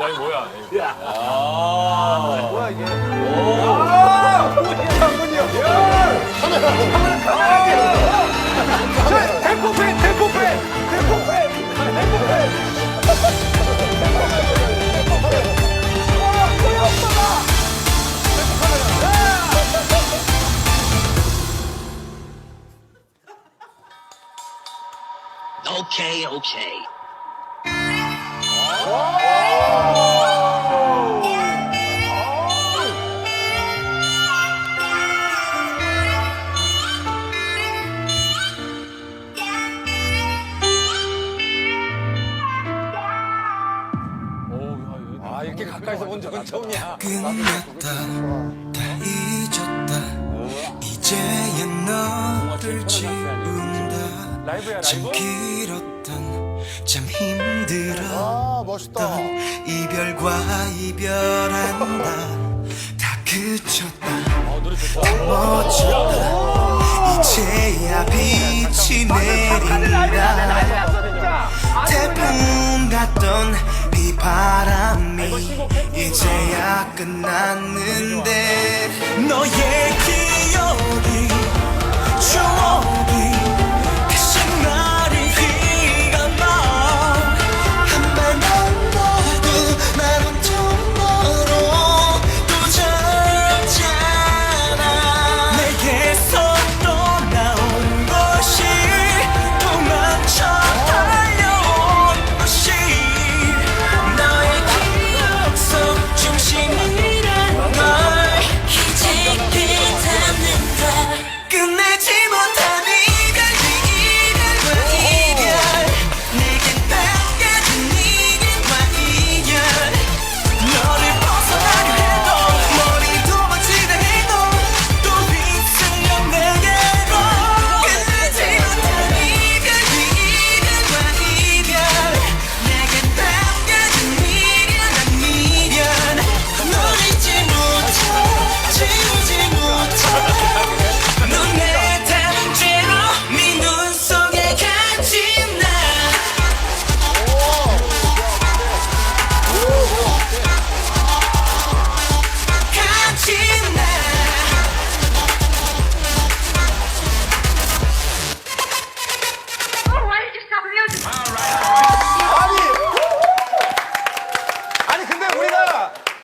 야 이거 뭐야? 뭐야 이게? 템포페 템포페 템포페 템포페 Okay, okay. 아 이렇게 가까이서 본 적은 처음이야. 끝났다. 다 잊었다. 이제야 너를 지운다. 라이브야 참 라이브? 길었던 참 힘들었던 아 멋있다. 이별과 이별한다. 다 그쳤다. 어 노래 좋다. 멋졌다. 이제야 빛이 내린다. 태풍 같던 비바람이 이제야 끝났는데 너의